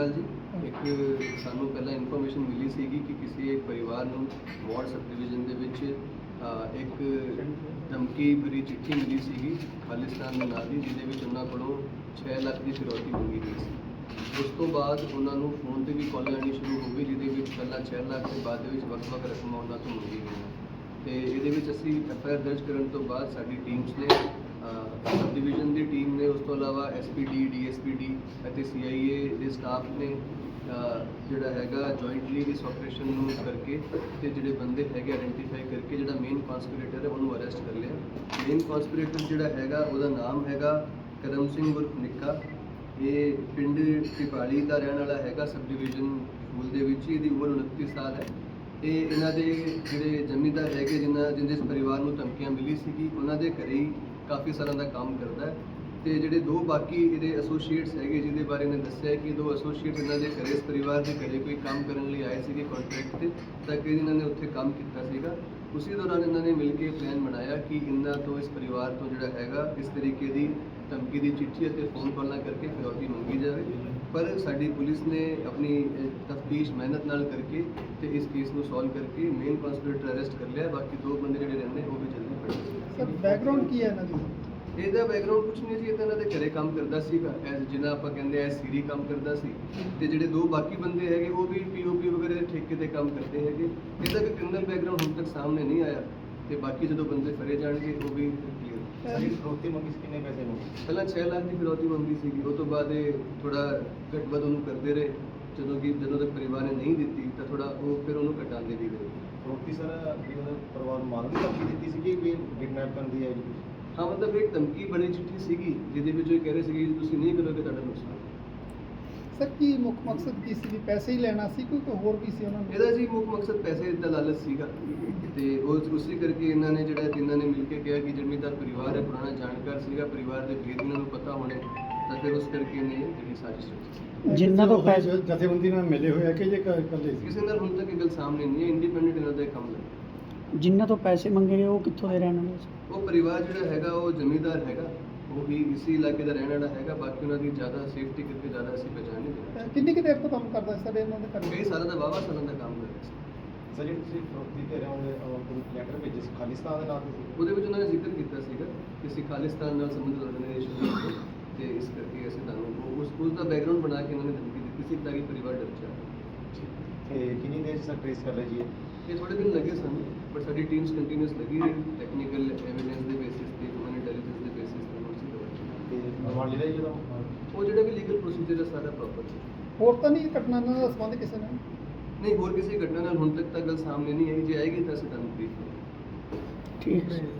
ਅਕਾਲ ਜੀ। ਇੱਕ ਸਾਨੂੰ ਪਹਿਲਾਂ ਇਨਫੋਰਮੇਸ਼ਨ ਮਿਲੀ ਸੀਗੀ ਕਿ ਕਿਸੇ ਇੱਕ ਪਰਿਵਾਰ ਨੂੰ ਵਾਰਡ ਸਬ ਡਿਵੀਜ਼ਨ ਦੇ ਵਿੱਚ ਅ, ਇੱਕ ਧਮਕੀ ਭਰੀ ਚਿੱਠੀ ਮਿਲੀ ਸੀਗੀ ਖਾਲਿਸਤਾਨ ਦੇ ਨਾਂ ਦੀ ਜਿਹਦੇ ਵਿੱਚ ਉਹਨਾਂ ਕੋਲੋਂ 6 ਲੱਖ ਦੀ ਫਿਰੌਤੀ ਮੰਗੀ ਗਈ ਸੀ। ਉਸ ਤੋਂ ਬਾਅਦ ਉਹਨਾਂ ਨੂੰ ਫੋਨ ਤੇ ਵੀ ਕਾਲ ਆਉਣੀ ਸ਼ੁਰੂ ਹੋ ਗਈ ਜਿਹਦੇ ਵਿੱਚ ਪਹਿਲਾਂ 6 ਲੱਖ ਦੇ ਬਾਅਦ ਦੇ ਵਿੱਚ ਵੱਖ-ਵੱਖ ਰਕਮਾਂ ਉਹਨਾਂ ਤੋਂ ਮੰਗੀ ਗਈਆਂ। ਤੇ ਇਹਦੇ ਵਿੱਚ ਅਸੀਂ ਐਫ ਆਈ ਆਰ ਦਰਜ ਕਰਨ ਤੋਂ ਬਾਅਦ ਸਾਡੀ ਟੀਮਸ ਨੇ ਸਬ ਡਿਵੀਜ਼ਨ ਦੀ ਟੀਮ ਨੇ, ਉਸ ਤੋਂ ਇਲਾਵਾ ਐਸਪੀਡੀ ਡੀਐਸਪੀਡੀ ਅਤੇ ਸੀਆਈਏ ਦੇ ਸਟਾਫ ਨੇ ਜਿਹੜਾ ਹੈਗਾ ਜੁਆਇੰਟਲੀ ਇਸ ਆਪਰੇਸ਼ਨ ਨੂੰ ਕਰਕੇ ਤੇ ਜਿਹੜੇ ਬੰਦੇ ਹੈਗੇ ਆਇਡੈਂਟੀਫਾਈ ਕਰਕੇ ਜਿਹੜਾ ਮੇਨ ਕਨਸਪੀਰੇਟਰ ਹੈ, ਉਹਨੂੰ ਅਰੈਸਟ ਕਰ ਲਿਆ। ਮੇਨ ਕਨਸਪੀਰੇਟਰ ਜਿਹੜਾ ਹੈਗਾ, ਉਹਦਾ ਨਾਮ ਹੈਗਾ ਕਰਮ ਸਿੰਘ ਉਰਫ ਨਿੱਕਾ। ਇਹ ਪਿੰਡ ਟਿਪਾਲੀ ਦਾ ਰਹਿਣ ਵਾਲਾ ਹੈਗਾ ਸਬ ਡਿਵੀਜ਼ਨ ਸਕੂਲ ਦੇ ਵਿੱਚ, ਇਹਦੀ ਉਮਰ 29 ਸਾਲ ਹੈ। ਇਹ ਇਹਨਾਂ ਦੇ ਜਿਹੜੇ ਜ਼ਮੀਂਦਾਰ ਹੈਗੇ, ਜਿਨ੍ਹਾਂ ਜਿਨ੍ਹਾਂ ਪਰਿਵਾਰ ਨੂੰ ਧਮਕੀਆਂ ਮਿਲੀ ਸੀਗੀ, ਉਹਨਾਂ ਦੇ ਘਰੇ ਹੀ ਕਾਫੀ ਸਾਲਾਂ ਦਾ ਕੰਮ ਕਰਦਾ ਹੈ। ਤੇ ਜਿਹੜੇ ਦੋ ਬਾਕੀ ਇਹਦੇ ਐਸੋਸੀਏਟਸ ਹੈਗੇ ਜਿਹਦੇ ਬਾਰੇ ਨੇ ਦੱਸਿਆ ਕਿ ਦੋ ਐਸੋਸੀਏਟ ਇਹਨਾਂ ਦੇ ਘਰੇ, ਇਸ ਪਰਿਵਾਰ ਦੇ ਘਰੇ ਕੋਈ ਕੰਮ ਕਰਨ ਲਈ ਆਏ ਸੀਗੇ ਕੰਟਰੈਕਟ ਤੇ, ਤਾਂ ਕਿ ਇਹਨਾਂ ਨੇ ਉੱਥੇ ਕੰਮ ਕੀਤਾ ਸੀਗਾ। ਉਸੇ ਦੌਰਾਨ ਇਹਨਾਂ ਨੇ ਮਿਲ ਕੇ ਪਲਾਨ ਬਣਾਇਆ ਕਿ ਇਹਨਾਂ ਤੋਂ, ਇਸ ਪਰਿਵਾਰ ਤੋਂ ਜਿਹੜਾ ਹੈਗਾ, ਇਸ ਤਰੀਕੇ ਦੀ ਧਮਕੀ ਦੀ ਚਿੱਠੀ ਅਤੇ ਫੋਨ ਕਾਲਾਂ ਕਰਕੇ ਫਿਰੌਤੀ ਮੰਗੀ ਜਾਵੇ। ਪਰ ਸਾਡੀ ਪੁਲਿਸ ਨੇ ਆਪਣੀ ਤਫਤੀਸ਼ ਮਿਹਨਤ ਨਾਲ ਕਰਕੇ ਤੇ ਇਸ ਕੇਸ ਨੂੰ ਸੋਲਵ ਕਰਕੇ ਮੇਨ ਕਨਸਪੀਰੇਟਰ ਅਰੈਸਟ ਕਰ ਲਿਆ। ਬਾਕੀ ਦੋ ਬੰਦੇ ਜਿਹੜੇ ਰਹਿੰਦੇ, ਉਹ ਵੀ ਜਲਦੀ ਫੜ ਲਏ। ਸਰ ਬੈਕਗ੍ਰਾਉਂਡ ਕੀ ਹੈ ਇਹਨਾਂ ਦੀ? ਇਹਦਾ ਬੈਕਗ੍ਰਾਉਂਡ ਕੁਝ ਨਹੀਂ ਸੀ ਇਹ ਤਾਂ ਇਹਨਾਂ ਦੇ ਘਰੇ ਕੰਮ ਕਰਦਾ ਸੀਗਾ ਐਸ ਜਿਹਨਾਂ ਆਪਾਂ ਕਹਿੰਦੇ ਆ ਸੀਰੀ ਕੰਮ ਕਰਦਾ ਸੀ। ਤੇ ਜਿਹੜੇ ਦੋ ਬਾਕੀ ਬੰਦੇ ਹੈਗੇ ਉਹ ਵੀ ਪੀਓਪੀ ਵਗੈਰਾ ਦੇ ਠੇਕੇ ਤੇ ਕੰਮ ਕਰਦੇ ਹੈਗੇ। ਇਹਦਾ ਵੀ ਕ੍ਰਿਮੀਨਲ ਬੈਕਗ੍ਰਾਉਂਡ ਹੁਣ ਤੱਕ ਸਾਹਮਣੇ ਨਹੀਂ ਆਇਆ। ਤੇ ਬਾਕੀ ਜਦੋਂ ਬੰਦੇ ਫੜੇ ਜਾਣਗੇ ਉਹ ਵੀ ਕਲੀਅਰ ਸਾਡੀ ਫਰੋਤੀ ਮੰਗੀ ਸੀ ਕਿੰਨੇ ਪੈਸੇ ਮੰਗੇ? ਪਹਿਲਾਂ 6 ਲੱਖ ਦੀ ਫਿਰੌਤੀ ਮੰਗੀ ਸੀਗੀ ਉਹ ਤੋਂ ਬਾਅਦ ਇਹ ਥੋੜਾ ਘਟਵਦ ਉਹਨੂੰ ਕਰਦੇ ਰਹੇ। ਜਦੋਂ ਕਿ ਜਦੋਂ ਤੱਕ ਪਰਿਵਾਰ ਨੇ ਨਹੀਂ ਦਿੱਤੀ ਤਾਂ ਥੋੜਾ ਉਹ ਫਿਰ ਉਹਨੂੰ ਘਟਾਉਂਦੇ ਵੀ ਗਏ ਫਰੋਤੀ ਸਰ ਵੀ ਉਹਦੇ ਪਰਿਵਾਰ ਦੀ ਧਮਕੀ ਦਿੱਤੀ ਸੀ ਕਿ ਵੀ ਕਿਡਨੈਪ ਕਰਨ ਦੀ ਹੈ ਹਾਂ ਮਤਲਬ ਇੱਕ ਧਮਕੀ ਬੜੀ ਚਿੱਠੀ ਸੀਗੀ ਜਿਹਦੇ ਵਿੱਚ ਉਹ ਕਹਿ ਰਹੇ ਸੀਗੇ ਜੇ ਤੁਸੀਂ ਨਹੀਂ ਕਰੋਗੇ ਤੁਹਾਡਾ ਨੁਕਸਾਨ। ਸਰ ਕੀ ਮੁੱਖ ਮਕਸਦ ਕੀ ਸੀ ਵੀ ਪੈਸੇ ਹੀ ਲੈਣਾ ਸੀ ਕੋਈ ਕੋਈ ਹੋਰ ਵੀ ਸੀ ਉਹਨਾਂ ਨੂੰ? ਇਹਦਾ ਜੀ ਮੁੱਖ ਮਕਸਦ ਪੈਸੇ ਦਾ ਲਾਲਚ ਸੀਗਾ। ਤੇ ਉਸ ਉਸੇ ਕਰਕੇ ਇਹਨਾਂ ਨੇ ਜਿਹੜਾ ਤਿੰਨਾਂ ਨੇ ਮਿਲ ਕੇ ਕਿਹਾ ਕਿ ਜ਼ਮੀਂਦਾਰ ਪਰਿਵਾਰ ਹੈ ਪੁਰਾਣਾ ਜਾਣਕਾਰ ਸੀਗਾ ਪਰਿਵਾਰ ਦੇ ਭੇਦ ਇਹਨਾਂ ਨੂੰ ਪਤਾ ਹੋਣੇ ਤਾਂ ਫਿਰ ਉਸ ਕਰਕੇ ਇਹਨੇ ਜਿਹੜੀ ਸਾਜ਼ਿਸ਼ ਰਚੀ ਜਿਨ੍ਹਾਂ ਤੋਂ ਪੈਸੇ ਜਥੇਬੰਦੀ ਨਾਲ ਮਿਲੇ ਹੋਏ ਆ ਕਿ ਜੇ ਇਕੱਲੇ ਸੀ? ਕਿਸੇ ਨਾਲ ਹੁਣ ਤੱਕ ਇਹ ਗੱਲ ਸਾਹਮਣੇ ਨਹੀਂ ਹੈ ਇੰਡੀਪੈਂਡੈਂਟ ਇਹਨਾਂ ਦਾ ਇਹ ਕੰਮ ਹੈ ਜਿਨ੍ਹਾਂ ਤੋਂ ਪੈਸੇ ਮੰਗੇ ਨੇ ਉਹ ਕਿੱਥੋਂ ਦੇ ਰਹਿਣ ਵਾਲੇ ਸੀ? ਉਹ ਪਰਿਵਾਰ ਜਿਹੜਾ ਹੈਗਾ ਉਹ ਜ਼ਮੀਂਦਾਰ ਹੈਗਾ। ਉਹ ਵੀ ਇਸੇ ਇਲਾਕੇ ਦਾ ਰਹਿਣ ਵਾਲਾ ਹੈਗਾ ਬਾਕੀ ਉਹਨਾਂ ਦੀ ਜ਼ਿਆਦਾ ਸੇਫਟੀ ਕਰਕੇ ਜ਼ਿਆਦਾ ਅਸੀਂ ਪਛਾਣ ਨਹੀਂ ਅਹ ਕਿੰਨੀ ਕੁ ਦੇਰ ਤੋਂ ਕੰਮ ਕਰਦਾ ਸੀ ਸਰ ਇਹਨਾਂ ਦੇ ਘਰ? ਕਈ ਸਾਲਾਂ ਦਾ ਵਾਵਾ ਸਾਲਾਂ ਦਾ ਕੰਮ ਹੋਇਆ ਸੀ। ਸਰ ਜਿਹੜੀ ਤੁਸੀਂ ਫਰੋਤੀ ਦੇ ਰਹੇ ਹੋ ਕੋਈ ਲੈਟਰ ਭੇਜੇ ਸੀ ਖਾਲਿਸਤਾਨ ਦੇ ਨਾਂ ਤੇ ਸੀ? ਉਹਦੇ ਵਿੱਚ ਉਹਨਾਂ ਨੇ ਜ਼ਿਕਰ ਕੀਤਾ ਸੀਗਾ ਕਿ ਅਸੀਂ ਖਾਲਿਸਤਾਨ ਨਾਲ ਸੰਬੰਧਿਤ ਆਰਗੇਨਾਈਜੇਸ਼ਨ ਦੇ ਤੇ ਇਸ ਕਰਕੇ ਅਸੀਂ ਤੁਹਾਨੂੰ ਉਹ- ਉਸ ਉਸ ਦਾ ਬੈਕਗ੍ਰਾਉਂਡ ਬਣਾ ਕੇ ਉਹਨਾਂ ਨੇ ਧਮਕੀ ਦਿੱਤੀ ਸੀ ਤਾਂ ਕਿ ਪਰਿਵਾਰ ਡਰ ਜਾਵੇ। ਤੇ ਕਿੰਨੀ ਦੇਰ ਸਰ ਟ੍ਰੇਸ ਕਰ ਲਿਆ ਜੀ ਇਹ? ਥੋੜੇ ਦਿਨ ਲੱਗੇ ਸਾਨੂੰ। ਸਾਡੀ ਟੀਮਸ ਕੰਟੀਨਿਊਸ ਲੱਗੀ ਰਹੀ ਟੈਕਨੀਕਲ ਐਵੀਡੈਂਸ ਦੇ ਬੇਸਿਸ ਤੇ ਹਿਊਮਨ ਇੰਟੈਲੀਜੈਂਸ ਦੇ ਬੇਸਿਸ ਤੇ ਕਰਵਾਈ। ਤੇ ਪ੍ਰਮਾਣ ਜਿਹੜਾ ਜਦੋਂ ਉਹ ਜਿਹੜਾ ਵੀ ਲੀਗਲ ਪ੍ਰੋਸੀਜਰ ਹੈ ਸਾਰਾ ਪ੍ਰੋਪਰ ਹੋਰ ਤਾਂ ਨਹੀਂ ਘਟਨਾ ਨਾਲ ਸੰਬੰਧ ਕਿਸੇ ਨਾਲ? ਨਹੀਂ ਹੋਰ ਕਿਸੇ ਘਟਨਾ ਨਾਲ ਹੁਣ ਤੱਕ ਤਾਂ ਗੱਲ ਸਾਹਮਣੇ ਨਹੀਂ ਆਈ। ਜੇ ਆਏਗੀ ਤਾਂ ਅਸੀਂ ਤੁਹਾਨੂੰ ਬਰੀਫ ਠੀਕ ਹੈ।